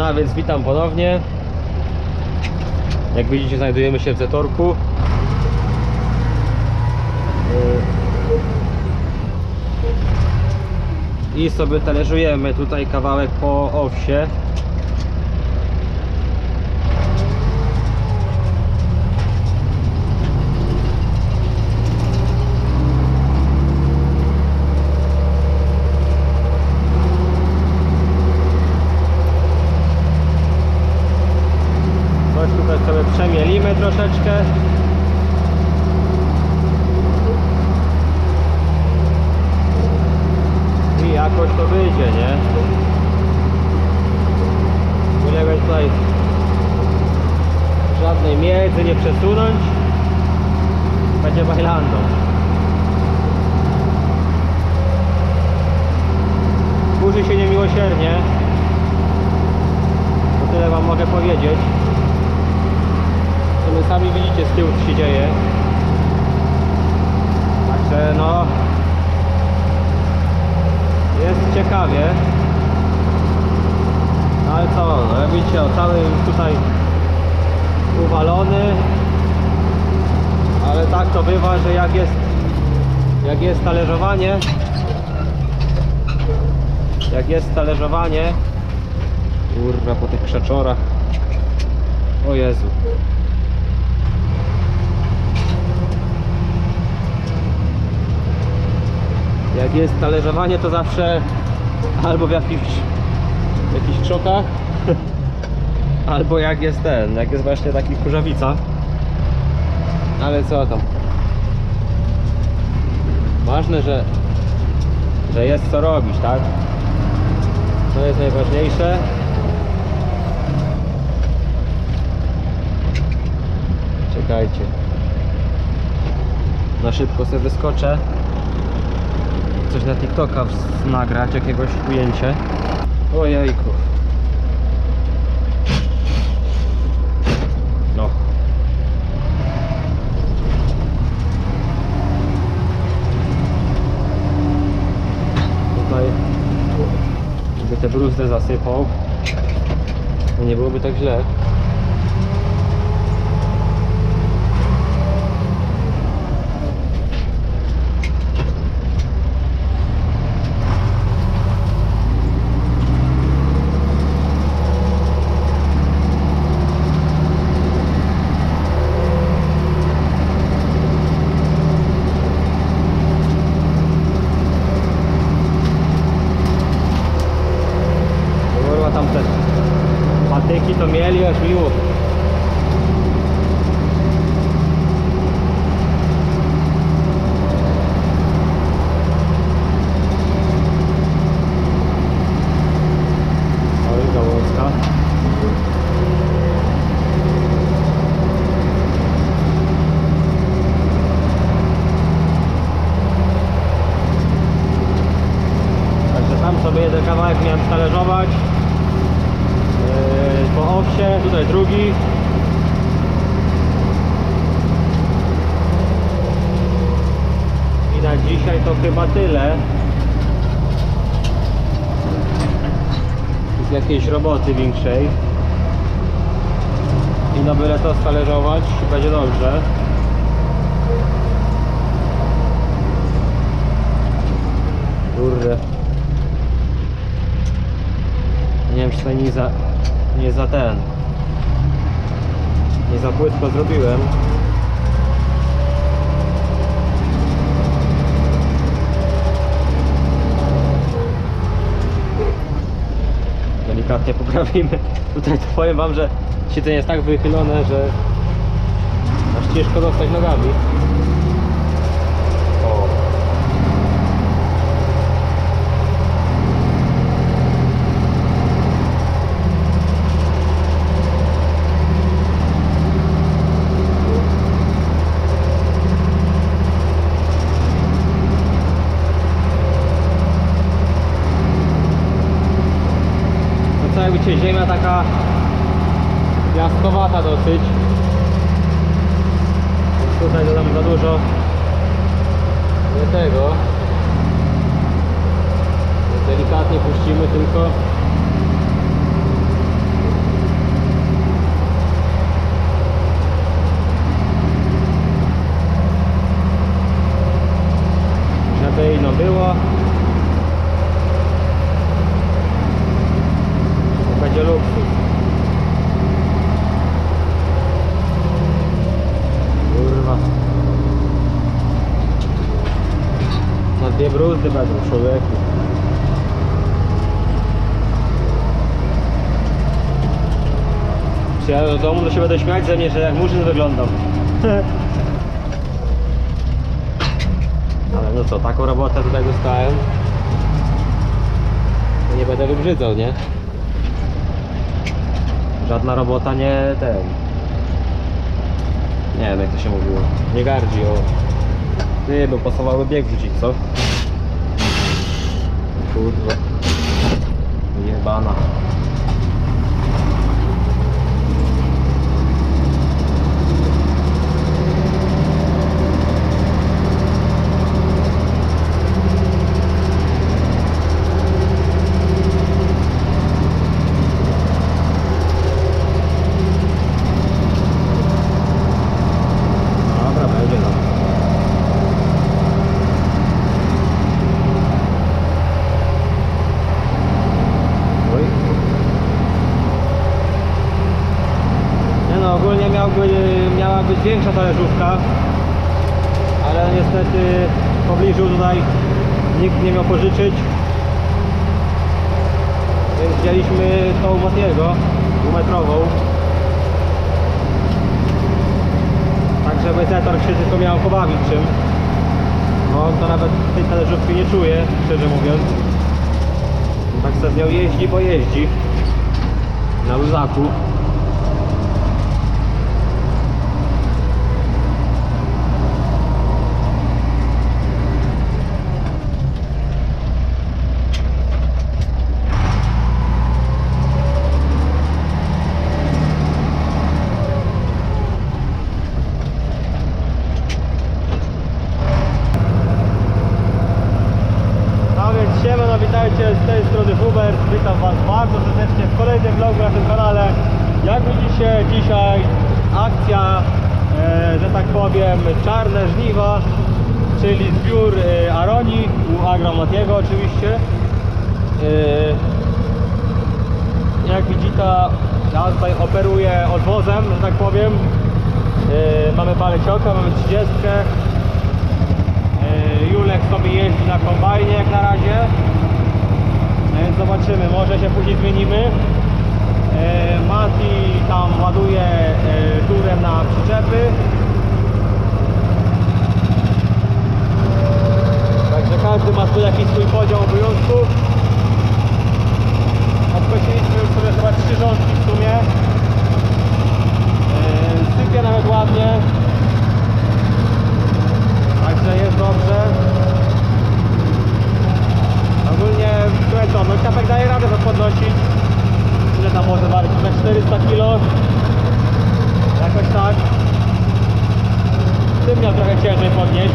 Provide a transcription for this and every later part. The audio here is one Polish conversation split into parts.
No a więc witam ponownie. Jak widzicie znajdujemy się w Zetorku. I sobie talerzujemy tutaj kawałek po owsie. Coś tutaj sobie przemielimy troszeczkę. I jakoś to wyjdzie, nie? Byleby tutaj żadnej miedzy nie przesunąć. Będzie bajlandą. Kurzy się niemiłosiernie. To tyle wam mogę powiedzieć. To wy sami widzicie z tyłu co się dzieje. Także no jest ciekawie. No ale co, no jak widzicie, cały tutaj uwalony. Ale tak to bywa, że jak jest jak jest talerzowanie jak jest talerzowanie kurwa po tych krzaczorach o Jezu jak jest talerzowanie to zawsze albo w jakichś w jakichś krzokach? Albo jak jest ten, jak jest właśnie taki kurzawica. Ale co tam? Ważne, że że jest co robić, tak? To jest najważniejsze. Czekajcie. Na szybko sobie wyskoczę. Coś na TikToka nagrać, jakiegoś ujęcie. Ojejku. No. Tutaj żeby te bruzdę zasypał. Nie byłoby tak źle. Kurwa tam te patyki to mieli aż miło. Oj, gałązka. Także tam sobie jeden kawałek miałem talerzować. Yy, po owsie, tutaj drugi. I na dzisiaj to chyba tyle. Z jakiejś roboty większej. I na byle to stalerzować, będzie dobrze. Kurde. Nie wiem, czy to nie za, nie za ten. Nie za płytko zrobiłem. Delikatnie poprawimy. Tutaj to powiem wam, że siedzenie jest tak wychylone, że aż ciężko dostać nogami. ziemia taka piaskowata dosyć. Tutaj dodam za dużo nie tego. Delikatnie puścimy tylko żeby ino było Kurwa. Na dwie bruzdy będą człowieku. Czy ja do domu to się będę śmiać ze mnie, że jak murzyn wyglądam. Ale no co, taką robotę tutaj dostałem. Nie będę wybrzydzał, nie? Żadna robota nie ten. Nie wiem jak to się mówiło. Nie gardzi o. Ty, by pasowały bieg wrzucić, co? Kurwa. Jebana. Dobra, będzie tam. Oj. Nie no, ogólnie miałby, miała być większa talerzówka, ale niestety w pobliżu tutaj nikt nie miał pożyczyć. Więc wzięliśmy tą Matiego, dwumetrową. Tak, żeby Zetor się tylko miał pobawić czym. No, to nawet tej talerzówki nie czuje, szczerze mówiąc. Tak se z nią jeździ, bo. Na luzaku. No więc siema, no witajcie z tej strony Hubert, witam Was bardzo serdecznie w kolejnym vlogu na tym kanale. Jak widzicie dzisiaj akcja, e, że tak powiem, czarne żniwa, czyli zbiór e, Aroni u Agromatiego oczywiście. E, jak widzicie, ja tutaj operuję odwozem, że tak powiem. E, mamy palecioka, mamy 30. Yy, Julek sobie jeździ na kombajnie jak na razie. Więc zobaczymy, później zmienimy. Yy, Mati tam ładuje yy, turem na przyczepy. Także każdy ma tu jakiś swój podział obowiązków. Odkosiliśmy już sobie chyba trzy rządki w sumie. Yy, Sypie nawet ładnie. Także jest dobrze. Ogólnie, słuchaj co, no ciapek daje radę to podnosić. Ile tam może ważyć? Na 400 kg? Jakoś tak. Tym miał trochę ciężej podnieść.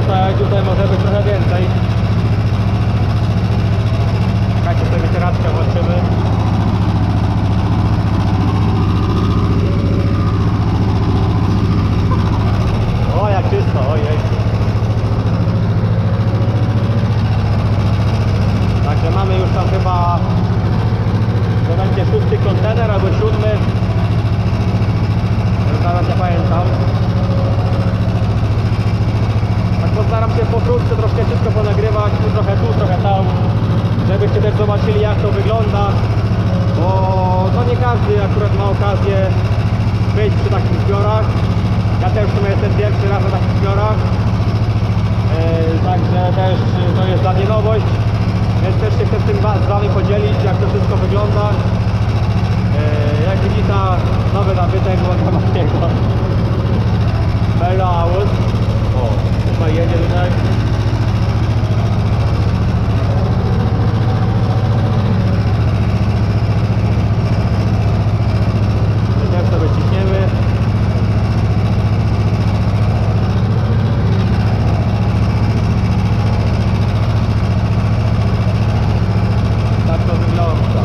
Tutaj, tutaj może być trochę więcej. Czekajcie, sobie wycieraczkę włączymy. O, jak czysto, ojej. Także mamy już tam chyba to będzie szósty kontener albo siódmy. Już Zaraz nie pamiętam. Tak postaram się pokrótce troszkę wszystko ponagrywać, tu trochę tu, trochę tam, żebyście też zobaczyli jak to wygląda. Bo no nie każdy akurat ma okazję być przy takich zbiorach. Ja też w sumie jestem pierwszy raz na takich zbiorach. Yy, także też yy, to jest dla mnie nowość. Więc też się chcę z tym wa- z Wami podzielić, jak to wszystko wygląda. Yy, jak widzicie, nowy nabytek Łokamatiego. Bella Hours. O, chyba jedzie tutaj. Też sobie ciśniemy. Tak to wygląda.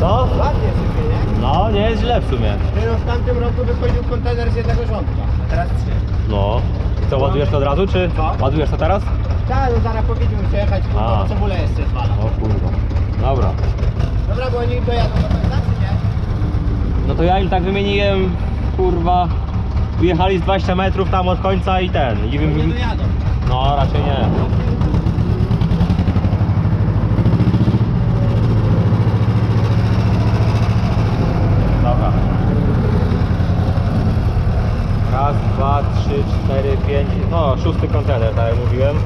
Co? Ładnie sypie, nie? No, nie jest źle w sumie. No w tamtym roku wychodził kontener z jednego rządka, a teraz trzy. No. I co, ładujesz to od razu, czy Co? ładujesz to teraz? Tak, no zaraz powiedział mi przejechać, A. bo cebulę jeszcze zwala. O kurwa. Dobra. Dobra, bo oni dojadą do końca, czy nie? No to ja im tak wymieniłem, kurwa, ujechali z 20 metrów tam od końca i ten. I Nie dojadą. No raczej nie. Dobra. Raz, dwa, trzy, cztery, pięć. No, szósty kontener, tak jak mówiłem.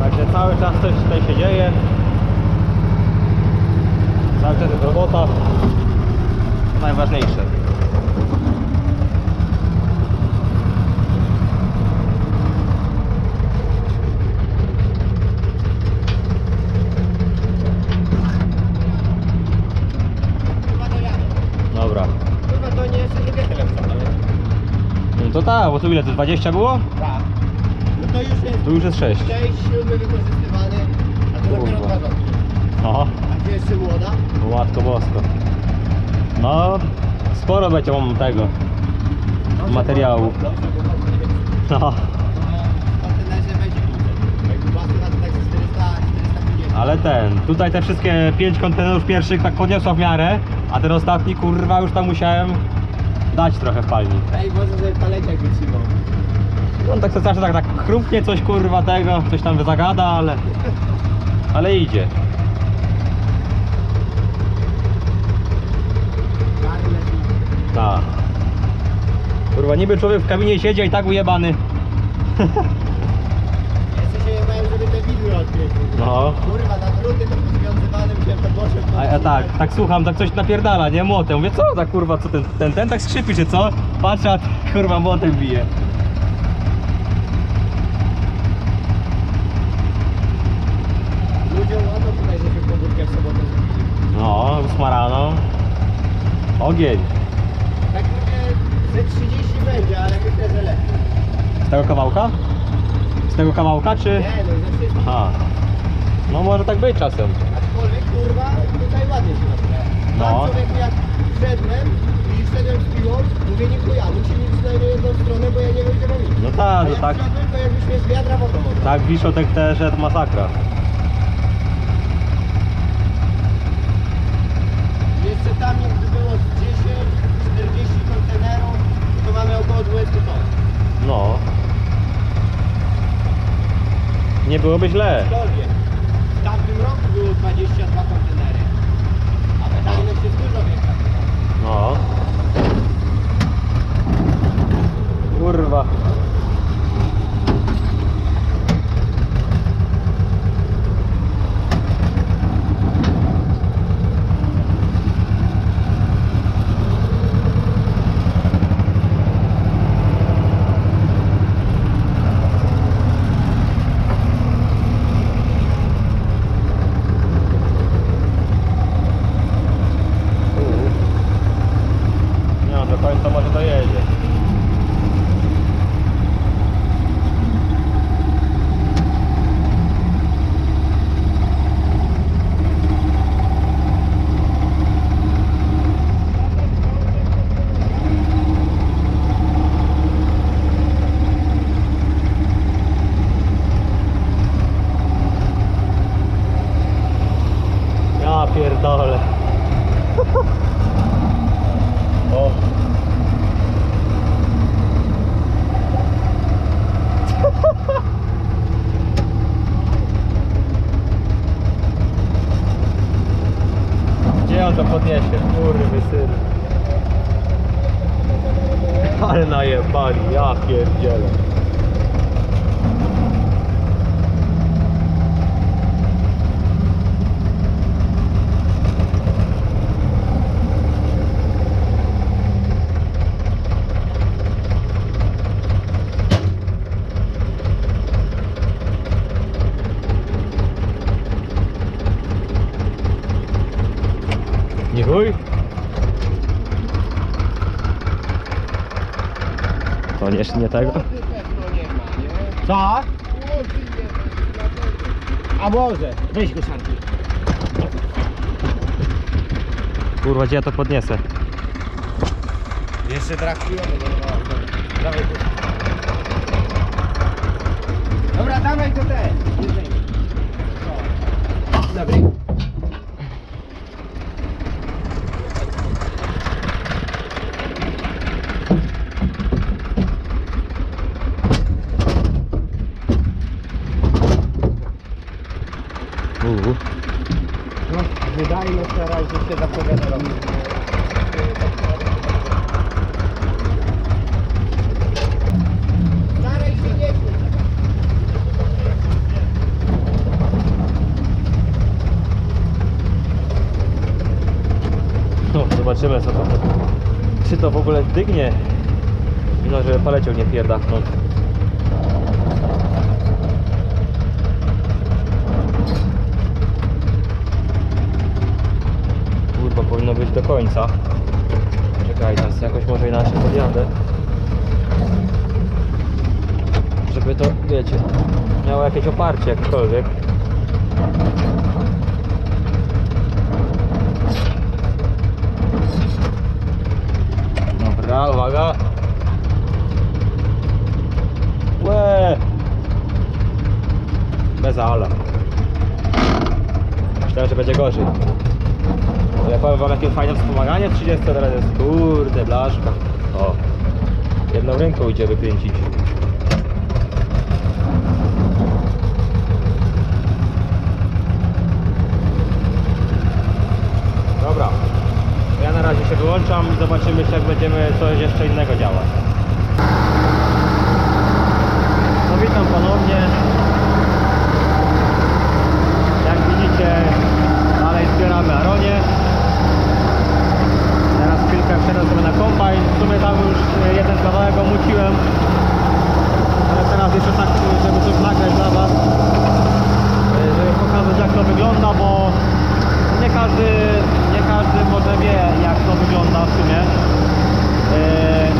Także cały czas coś tutaj się dzieje. Jest robota. To najważniejsze. Dobra. Chyba to nie jest telefon, ale... No to tak, bo tu ile? To 20 było? Tak. No to już jest Tu już jest 6. 6, 7 wykorzystywany, a to dopiero Kurwa. dwa. No, jeszcze młoda? matko bosko. No, sporo będzie mam tego. Materiału. No, W kontenerze będzie 500. Jak własny na to ze 400, 450. ale ten, tutaj te wszystkie 5 kontenerów pierwszych tak podniosła w miarę, a ten ostatni kurwa już tam musiałem dać trochę w palni. Ej, może, że paleciak wytrzymał. On tak zawsze tak, tak chrupnie coś kurwa tego, coś tam zagada, ale ale idzie. Gary lepiej. Tak. Kurwa niby człowiek w kabinie siedzi, a i tak ujebany. Jeszcze się nie bałem, żeby te widły odkryć. No. Kurwa, na druty to pozwiązywany musiałem to boczem A ja tak, tak słucham, tak coś napierdala, nie? Młotem. Mówię, co za kurwa, co ten, ten, ten tak skrzypi, czy co? Patrzę, a kurwa młotem bije. Ludziom ładno tutaj, żeby podwórkę w sobotę zrobili. No, ósma rano. Ogień. Ze 30 będzie, ale myślę, że lepiej. Z tego kawałka? Z tego kawałka, czy? Nie, no ze wszystkich. Aha. No może tak być czasem. Aczkolwiek kurwa, tutaj ładnie się nazywa. No. Tam człowiek jak szedłem i szedłem z piłą, mówię nie chuja, musi mieć przynajmniej jedną stronę, bo ja nie wiem gdzie mam iść. No tak, A no jak tak. szedłem, to jakbyś mnie z wiadra wodą obrał. Tak Wiszotek też jest masakra. Jeszcze tam jakby było z 10, 40 kontenerów, to mamy około 20 ton. No. Nie byłoby źle. W tamtym roku było 22 kontenery. A wydajność jest dużo większa. No. Kurwa. Nie no, do końca może dojedzie. Ja pierdolę. chuj. Koniecznie tego. Co? A może, weź go Santi. Kurwa, gdzie ja to podniesę? Jeszcze trafiłem. Dawaj tu. Dobra, dawaj to też. Dobry. Zobaczymy co to. Czy to w ogóle dygnie? No, żeby paleciał nie pierdachnął. Kurwa, powinno być do końca. Czekaj, teraz jakoś może inaczej podjadę. Żeby to, wiecie, miało jakieś oparcie jakiekolwiek. Bez ala. Myślałem, że będzie gorzej. Ale powiem wam jakie fajne wspomaganie 30 teraz jest. Kurde, blaszka. O. Jedną ręką idzie wykręcić. Dobra. Ja na razie się wyłączam i zobaczymy jak będziemy coś jeszcze innego działać. No witam ponownie. Jak widzicie dalej zbieramy aronie. Teraz na kombajn. W sumie tam już e, jeden kawałek omuciłem. Ale teraz jeszcze tak, żeby coś nagrać dla Was. e, Żeby pokazać jak to wygląda, bo nie każdy, nie każdy może wie jak to wygląda w sumie.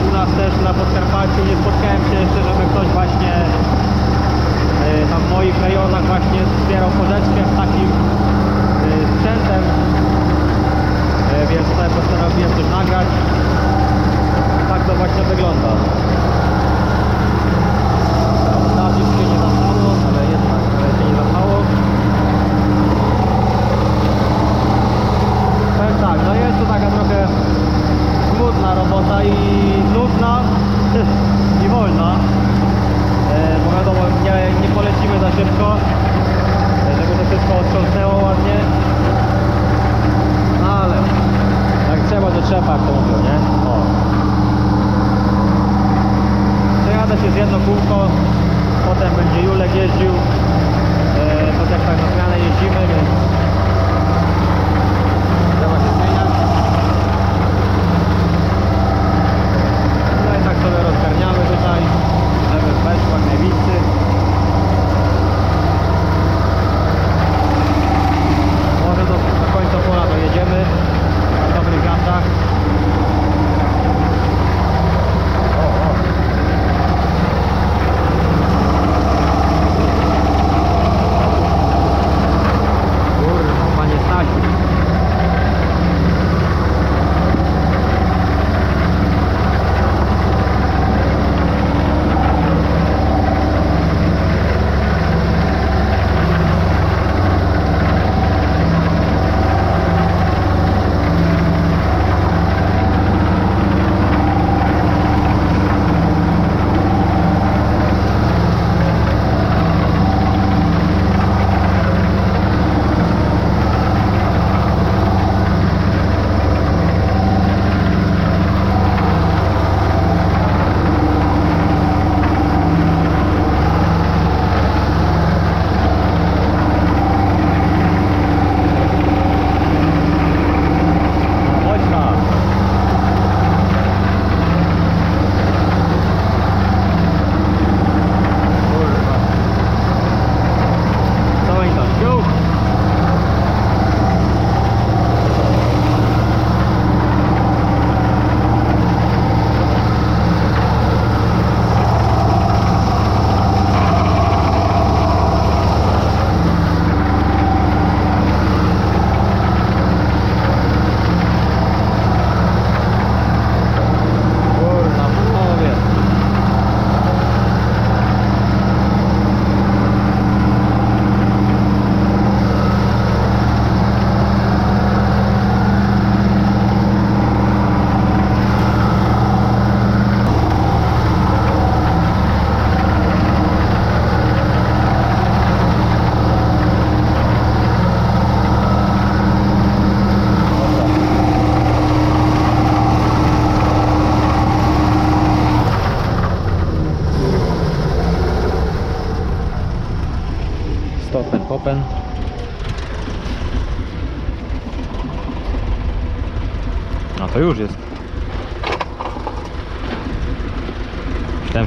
U nas też na Podkarpaciu nie spotkałem się jeszcze, żeby ktoś właśnie tam w moich rejonach właśnie zbierał porzeczkę z takim sprzętem. Więc postanowiłem coś nagrać. Tak to właśnie wygląda.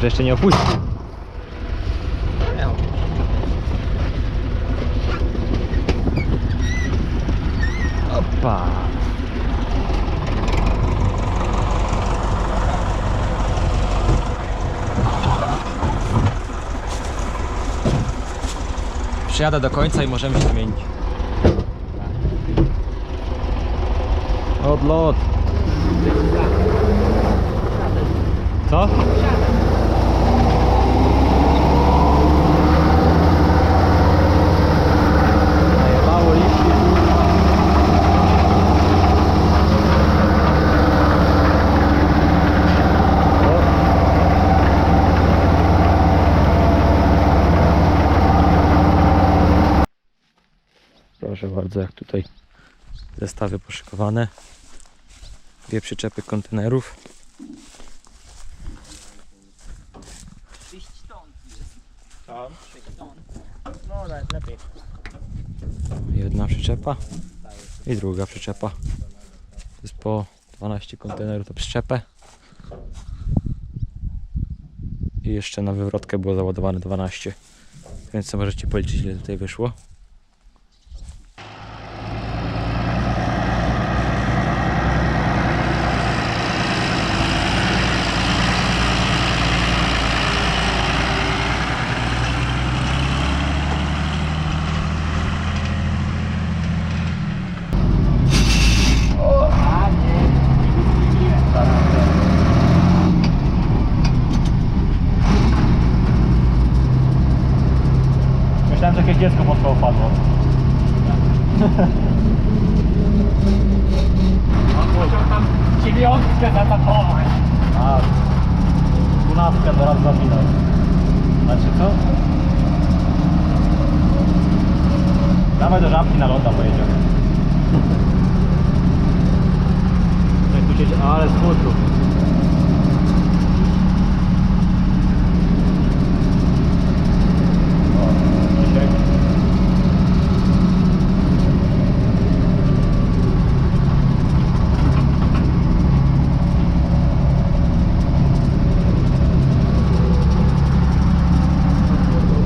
Jeszcze nie opuści. Opa. Przyjadę do końca i możemy się zmienić. Odlot. Co? Jak tutaj zestawy poszykowane. Dwie przyczepy kontenerów. Jedna przyczepa i druga przyczepa. To jest po 12 kontenerów to przyczepę. I jeszcze na wywrotkę było załadowane 12. Więc możecie policzyć ile tutaj wyszło. Myślałem, że jakieś dziecko mocno opadło. tam dziewiątkę zatakować. A, dwunastka zaraz zawinął. Znaczy co? Dawaj do żabki na ląda pojedziemy. Siedzi, ale smutno. O, Krzysiek.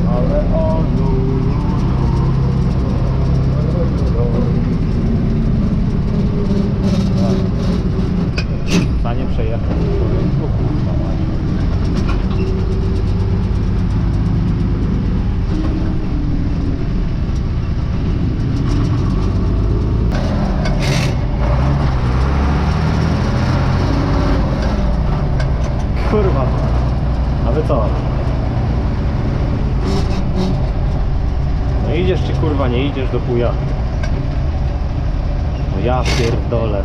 Ale o Stanie przejechał. O kurwa mać. Kurwa. A wy co? No idziesz czy kurwa nie idziesz do chuja? No ja pierdolę.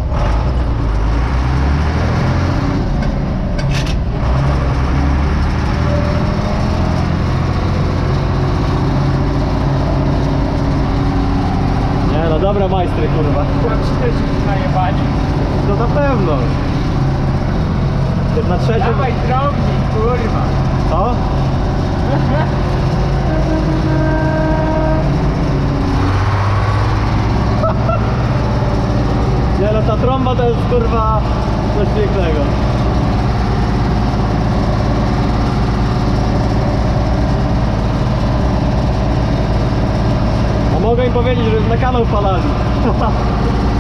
Nie no dobra majstry kurwa. No na pewno. To na trzecią... Dawaj drobnik, kurwa. Co? Nie to jest kurwa coś pięknego. A mogę im powiedzieć, że na kanał falali.